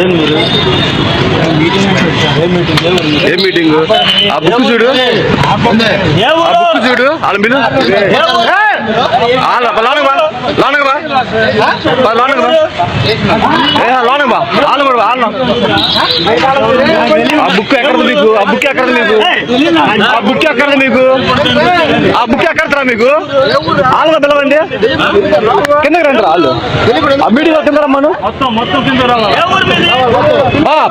ఏం మీటింగ్? ఆ బుక్ చూడు. ఆ బుక్ చూడు. వాళ్ళ మీద. బా లోనకు బా. బా, లోనకు బా. ఏ, లోనకు బా. వాళ్ళు కూడా వాళ్ళు ఆ బుక్ ఎక్కడ మీకు? ఆ బుక్ ఎక్కడ మీకు? ఆ బుక్ ఎక్కడ మీకు? ఆ బుక్ ఎక్కడరా మీకు? వాళ్ళగా పిలవండి. కిందకి రండి రా వాళ్ళు ఆ మీటింగ్ కింద రమ్మను. మొత్తం మొత్తం కింద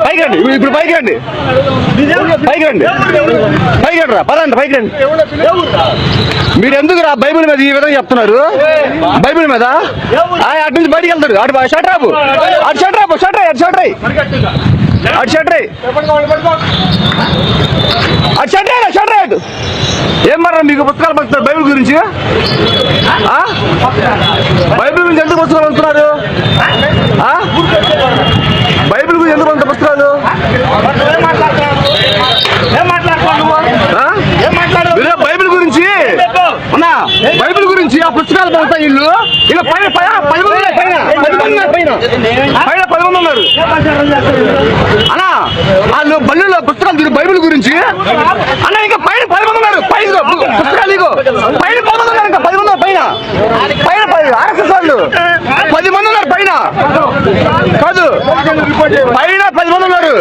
పైకి రండి. ఇప్పుడు- పైకి రండి. పైకి రండి. పైకి రండి రా పదండి పైకి రండి. మీరు ఎందుకు రా బైబిల్ మీద ఈ విధంగా చెప్తున్నారు? బైబిల్ మీద? అటు నుంచి బయటికి వెళ్తాడు. అటు షట్ రాబు అటు షట్ రాపు షట్ అటు షట్ రై అటు షట్ రై అటు షట్ రై షట్ రై అటు. ఏం మరి మీకు పుస్తకాలు పంచుతారు బైబిల్ గురించి? బైబిల్ గురించి ఎందుకు పుస్తకాలు పంచుతున్నారు ఆ? బైబిల్ గురించి ఎందుకు అంత పుస్తకాలు ఏం మాట్లాడుతున్నావు నువ్వు ఆ? ఏం మాట్లాడు మీరే బైబిల్ గురించి అన్నా బైబిల్ గురించి ఆ పుస్తకాలు పంపుతా ఇల్లు ఇక పైన పైన పది మంది పైన పది మంది పైన. పైన పది మంది ఉన్నారు. అన్నా వాళ్ళు బల్లిలో పుస్తకాలు తిరిగి బైబిల్ గురించి. అన్న ఇంకా పైన పది మంది ఉన్నారు పైన పుస్తకాలు ఇగో. పైన పది మంది ఉన్నారు ఇంకా పది మంది పైన. పైన పది ఆర్ఎస్ఎస్ వాళ్ళు. పది మంది ఉన్నారు పైన. కాదు. పైన పది మంది ఉన్నారు.